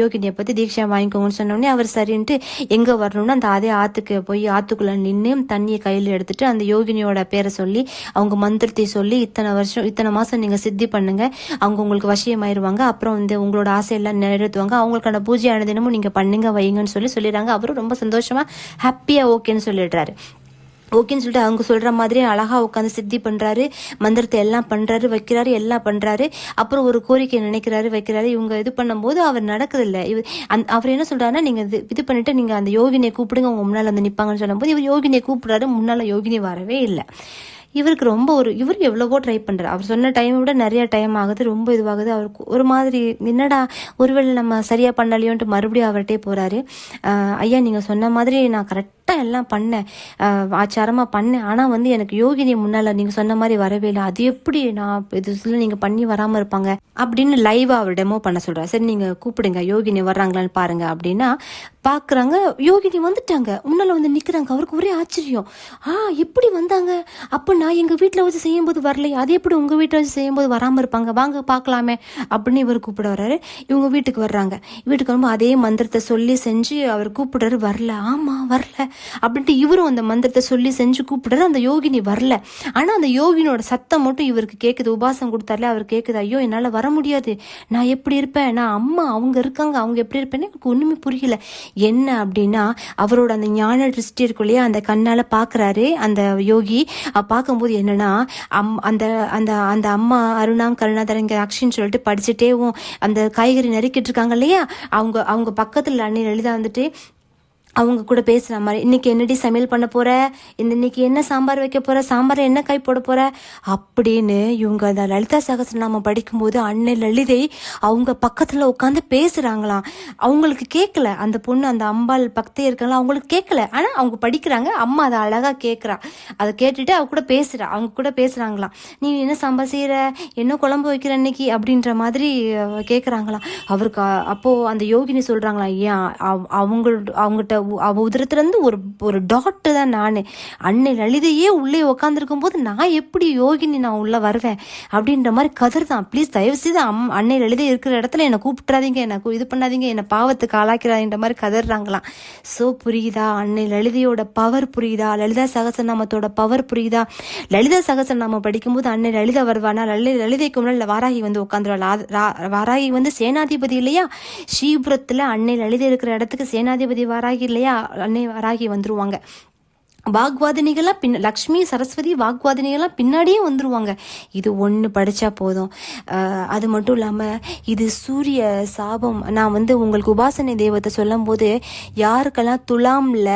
யோகினியை பத்தி தீட்சையா வாங்கிக்கோங்கன்னு சொன்னோடனே அவர் சரின்ட்டு எங்க வரணும்னா அந்த அதே ஆத்துக்கு போய் ஆத்துக்குள்ள நின்று தண்ணியை கையில் எடுத்துட்டு அந்த யோகினியோட பேரை சொல்லி அவங்க மந்திரத்தை சொல்லி இத்தனை வருஷம் இத்தனை இந்த மாதம் நீங்கள் சித்தி பண்ணுங்கள் அவங்க உங்களுக்கு வசியமாயிருவாங்க அப்புறம் வந்து உங்களோட ஆசையெல்லாம் நிறைவேற்றுவாங்க அவங்களுக்கான பூஜை அனுதினமும் நீங்கள் பண்ணுங்க வைங்கன்னு சொல்லி சொல்லிடுறாங்க. அவரும் ரொம்ப சந்தோஷமாக ஹாப்பியாக ஓகேன்னு சொல்லிடுறாரு. ஓகேன்னு சொல்லிட்டு அவங்க சொல்கிற மாதிரி அழகாக உட்காந்து சித்தி பண்ணுறாரு மந்திரத்தை எல்லாம் பண்ணுறாரு வைக்கிறாரு எல்லாம் பண்ணுறாரு அப்புறம் ஒரு கோரிக்கை நினைக்கிறாரு வைக்கிறாரு. இவங்க இது பண்ணும்போது அவர் நடக்கிறதில்ல. இவர் அந் அவர் என்ன சொல்கிறாருன்னா நீங்கள் இது இது பண்ணிவிட்டு நீங்கள் அந்த யோகினியை கூப்பிடுங்க அவங்க முன்னால் வந்து நிற்பாங்கன்னு சொல்லும்போது இவர் யோகினியை கூப்பிட்றாரு முன்னால் யோகினி வரவே இல்லை. இவருக்கு ரொம்ப ஒரு இவர் எவ்வளவோ ட்ரை பண்ணுறாரு அவர் சொன்ன டைமை விட நிறைய டைம் ஆகுது ரொம்ப இதுவாகுது. அவருக்கு ஒரு மாதிரி என்னடா ஒருவேளை நம்ம சரியாக பண்ணலையோன்ட்டு மறுபடியும் அவர்கிட்டே போகிறாரு ஐயா நீங்கள் சொன்ன மாதிரி நான் கரெக்டாக எல்லாம் பண்ணேன். ஆச்சாரமாக பண்ணேன். ஆனால் வந்து எனக்கு யோகினி முன்னால நீங்கள் சொன்ன மாதிரி வரவே இல்லை. அது எப்படி நான் இது சொல்ல நீங்கள் பண்ணி வராமல் இருப்பாங்க? அப்படின்னு லைவாக அவர் டெமோ பண்ண சொல்கிறார் சரி நீங்கள் கூப்பிடுங்க யோகினி வர்றாங்களான்னு பாருங்க அப்படின்னா பார்க்குறாங்க யோகினி வந்துட்டாங்க. முன்னால் வந்து நிற்கிறாங்க அவருக்கு ஒரே ஆச்சரியம். ஆ எப்படி வந்தாங்க? அப்போ நான் எங்கள் வீட்டில் வச்சு செய்யும்போது வரலையே. அது எப்படி உங்கள் வீட்டில் வச்சு செய்யும்போது வராமல் இருப்பாங்க? வாங்க பார்க்கலாமே அப்படின்னு இவர் கூப்பிட வர்றாரு இவங்க வீட்டுக்கு வர்றாங்க. வீட்டுக்கு வரும்போது அதே மந்திரத்தை சொல்லி செஞ்சு அவர் கூப்பிடுறாரு. வரல. ஆமாம் வரல அப்படின்ட்டு இவரும் அந்த மந்திரத்தை சொல்லி செஞ்சு கூப்பிடுறாரு. அந்த யோகினி வரல. ஆனால் அந்த யோகினோட சத்தம் மட்டும் இவருக்கு கேட்குது உபாசம் கொடுத்தாருல அவர் கேட்குது ஐயோ என்னால் வர முடியாது. நான் எப்படி இருப்பேன்? நான் அம்மா அவங்க இருக்காங்க. அவங்க எப்படி இருப்பேன்னு எனக்கு ஒன்றுமே புரியல. என்ன அப்படின்னா அவரோட அந்த ஞான திருஷ்டி இருக்கும் இல்லையா? அந்த கண்ணால் பார்க்குறாரு அந்த யோகி. பார்க்க பார்க்கும்போது என்னன்னா அம் அந்த அந்த அந்த அம்மா அருணாம் கருணாதரங்க அக்ஷின்னு சொல்லிட்டு படிச்சுட்டேவும் அந்த காய்கறி நறுக்கிட்டு இருக்காங்க இல்லையா? அவங்க அவங்க பக்கத்தில் அண்ணன் லலிதா வந்துட்டு அவங்க கூட பேசுகிற மாதிரி இன்னைக்கு என்னடி சமையல் பண்ண போற? இந்த இன்னைக்கு என்ன சாம்பார் வைக்க போற? சாம்பார் என்ன கை போட போற? அப்படின்னு இவங்க அந்த லலிதா சகசரநாமம் படிக்கும்போது அன்னை லலிதை அவங்க பக்கத்துல உட்காந்து பேசுறாங்களாம். அவங்களுக்கு கேட்கல அந்த பொண்ணு அந்த அம்பாள் பக்கத்தே இருக்காங்களா? அவங்களுக்கு கேட்கல ஆனா அவங்க படிக்கிறாங்க. அம்மா அதை அழகா கேட்குறா அதை கேட்டுட்டு அவ கூட பேசுறா. அவங்க கூட பேசுறாங்களாம். நீ என்ன சாம்பார் செய்யற என்ன குழம்பு வைக்கிற இன்னைக்கு? அப்படின்ற மாதிரி கேட்குறாங்களாம் அவருக்கு அப்போது அப்போ அந்த யோகினி சொல்றாங்களாம் ஏன் அவ- அவங்க அவங்ககிட்ட அவ உதரத்துலேருந்து ஒரு ஒரு டாட்டு தான் நான். அன்னை லலிதையே உள்ளே உட்காந்துருக்கும் போது நான் எப்படி யோகினி நான் உள்ளே வருவேன் அப்படின்ற மாதிரி கதர்தான் ப்ளீஸ் தயவு செய்து அம் அன்னை லலிதை இருக்கிற இடத்துல என்னை கூப்பிட்றாதீங்க என்னை இது பண்ணாதீங்க என்னை பாவத்துக்கு ஆளாக்கிறாங்கன்ற மாதிரி கதறாங்களாம் ஸோ புரியுதா? அன்னை லலிதையோட பவர் புரியுதா? லலிதா சகசநாமத்தோட பவர் புரியுதா? லலிதா சகசநாமம் படிக்கும்போது அன்னை லலிதா வருவானா? லலி லலிதைக்கு முன்னாடி வாராகி வந்து உட்காந்துருவா வாராகி வந்து சேனாதிபதி இல்லையா? ஸ்ரீபுரத்தில் அன்னை லலிதை இருக்கிற இடத்துக்கு சேனாதிபதி வாராகி இல்லையா? அன்னை வராகி வந்துருவாங்க. வாக்வாதினிகள்லாம் பின் லக்ஷ்மி சரஸ்வதி வாக்வாதினிகள்லாம் பின்னாடியே வந்துருவாங்க. இது ஒன்று படித்தா போதும். அது மட்டும் இல்லாமல் இது சூரிய சாபம். நான் வந்து உங்களுக்கு உபாசனை தெய்வத்தை சொல்லும்போது யாருக்கெல்லாம் துலாமில்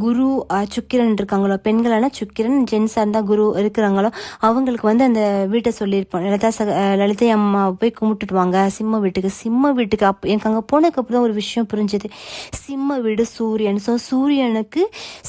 குரு சுக்கிரன் இருக்காங்களோ பெண்களான சுக்கிரன் ஜென்ஸாக இருந்தால் குரு இருக்கிறாங்களோ அவங்களுக்கு வந்து அந்த வீட்டை சொல்லியிருப்போம். லலிதா சக அஹ், லலிதை அம்மா போய் கும்பிட்டுடுவாங்க சிம்ம வீட்டுக்கு சிம்ம வீட்டுக்கு அப் எனக்கு அங்கே போனதுக்கப்புறம் தான் ஒரு விஷயம் புரிஞ்சுது. சிம்ம வீடு சூரியன். ஸோ சூரியனுக்கு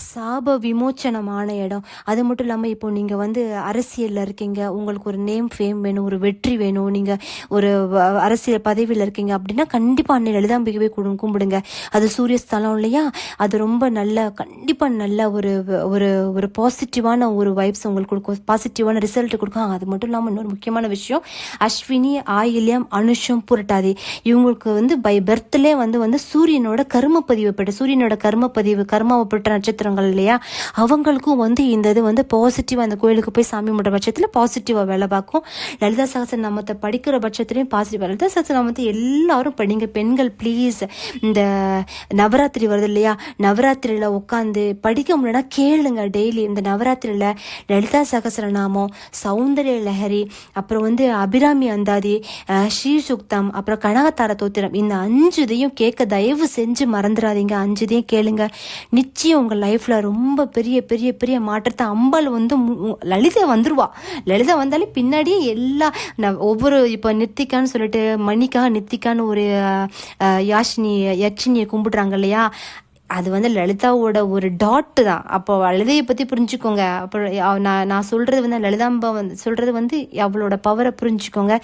சாப விமோச்சனமான இடம். அது மட்டும் இல்லாமல் இப்போ நீங்கள் வந்து அரசியலில் இருக்கீங்க. உங்களுக்கு ஒரு நேம் ஃபேம் வேணும் ஒரு வெற்றி வேணும். நீங்கள் ஒரு அரசியல் பதவியில் இருக்கீங்க அப்படின்னா கண்டிப்பாக அன்னை லலிதாம்பிகை கும்பிடுங்க. அது சூரிய ஸ்தலம் இல்லையா? அது ரொம்ப நல்ல கண்டிப்பாக நல்ல ஒரு ஒரு ஒரு பாசிட்டிவான ஒரு வைப்ஸ் உங்களுக்கு கொடுக்கும். பாசிட்டிவான ரிசல்ட் கொடுக்கும். அது மட்டும் இல்லாமல் இன்னொரு முக்கியமான விஷயம் அஸ்வினி ஆயில்யம் அனுஷம் புரட்டாதி. இவங்களுக்கு வந்து பை பர்த்லே வந்து வந்து சூரியனோட கர்ம பதிவு பெற்ற சூரியனோட கர்ம பதிவு கர்மாவை பெற்ற நட்சத்திரங்கள் இல்லையா? அவங்களுக்கும் வந்து இந்த இது வந்து பாசிட்டிவாக அந்த கோயிலுக்கு போய் சாமி கும்பிட்ற பட்சத்தில் பாசிட்டிவாக வேலை பார்க்கும். லலிதா சகசர நாமத்தை படிக்கிற பட்சத்துலேயும் பாசிட்டிவ் லலிதா சகசர நாமத்தை எல்லாரும் படிங்க பெண்கள் ப்ளீஸ் இந்த நவராத்திரி வருது இல்லையா? நவராத்திரியில் உட்காந்து படிக்க முடியலன்னா கேளுங்க டெய்லி இந்த நவராத்திரியில் லலிதா சகசரநாமம் சௌந்தர்ய லஹரி அப்புறம் வந்து அபிராமி அந்தாதி ஸ்ரீசுக்தம் அப்புறம் கனகத்தார தோத்திரம். இந்த அஞ்சு இதையும் கேட்க தயவு செஞ்சு மறந்துடாதீங்க. அஞ்சு இதையும் கேளுங்க. நிச்சயம் உங்கள் லைஃப்பில் ரொம்ப ரொம்ப பெரிய பெரிய பெரிய மாற்றத்தை அம்பாள் வந்து மு- லலிதா வந்துருவா. லலிதா வந்தாலே பின்னாடியே எல்லா நான் ஒவ்வொரு இப்போ நித்திகான்னு சொல்லிட்டு மணிக்கா நித்திகான்னு ஒரு யாஷினி யட்சினியை கும்பிடுறாங்க இல்லையா? அது வந்து லலிதாவோட ஒரு டாட்டு தான். அப்போ லலிதையை பற்றி புரிஞ்சுக்கோங்க. அப்புறம் நான் நான் சொல்கிறது வந்து லலிதாம்பா வந்து சொல்கிறது வந்து அவளோட பவரை புரிஞ்சுக்கோங்க.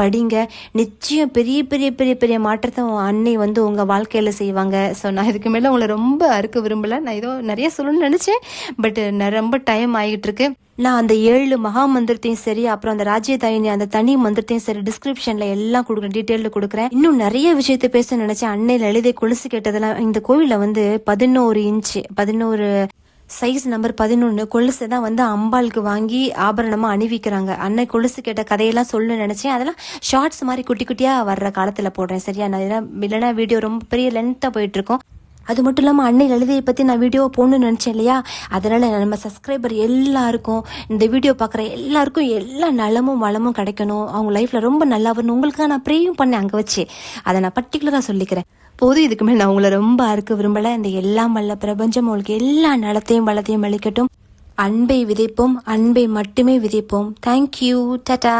படிங்க. நிச்சயம் பெரிய பெரிய பெரிய பெரிய மாற்றத்தை உன் அன்னை வந்து உங்கள் வாழ்க்கையில் செய்வாங்க. ஸோ நான் இதுக்கு மேலே உங்களை ரொம்ப அறுக்க விரும்பலை. நான் ஏதோ நிறைய சொல்லணும்னு நினச்சேன். பட் ரொம்ப டைம் ஆகிட்டு இருக்கு நான் அந்த ஏழு மகா மந்திரத்தையும் சரி அப்புறம் அந்த ராஜ்யதாயினி அந்த தனி மந்திரத்தையும் சரி டிஸ்கிரிப்ஷன்ல எல்லாம் கொடுக்குறேன் டீட்டெயில கொடுக்குறேன். இன்னும் நிறைய விஷயத்த பேச நினைச்சேன். அன்னையில எழுதி கொலுசு கேட்டதெல்லாம் இந்த கோவில்ல வந்து பதினோரு இன்ச்சு பதினோரு சைஸ் நம்பர் பதினொன்று கொலுசை தான் வந்து அம்பாளுக்கு வாங்கி ஆபரணமாக அணிவிக்கிறாங்க. அன்னை கொலுசு கேட்ட கதையெல்லாம் சொல்லணும்னு நினச்சேன். அதெல்லாம் ஷார்ட்ஸ் மாதிரி குட்டி குட்டியாக வர்ற காலத்தில் போடுறேன். சரியா? நான் இல்லைன்னா வீடியோ ரொம்ப பெரிய லென்தாக போயிட்டுருக்கும் அது மட்டும் இல்லாமல் அன்னை லலிதையை பற்றி நான் வீடியோ போகணும்னு நினச்சேன் இல்லையா? அதனால் நம்ம சப்ஸ்கிரைபர் எல்லாருக்கும் இந்த வீடியோ பார்க்குற எல்லாருக்கும் எல்லா நலமும் வளமும் கிடைக்கணும். அவங்க லைஃப்பில் ரொம்ப நல்லா வரணும். உங்களுக்காக நான் ப்ரேயும் பண்ணேன் அங்கே வச்சு. அதை நான் பர்டிகுலராக சொல்லிக்கிறேன். போதும் இதுக்கு மேலே நான் உங்களை ரொம்ப அறுக்க விரும்பலை. இந்த எல்லாம் வல்ல பிரபஞ்சம் உங்களுக்கு எல்லா நலத்தையும் வளத்தையும் அளிக்கட்டும். அன்பை விதைப்போம். அன்பை மட்டுமே விதைப்போம். Thank you ta-ta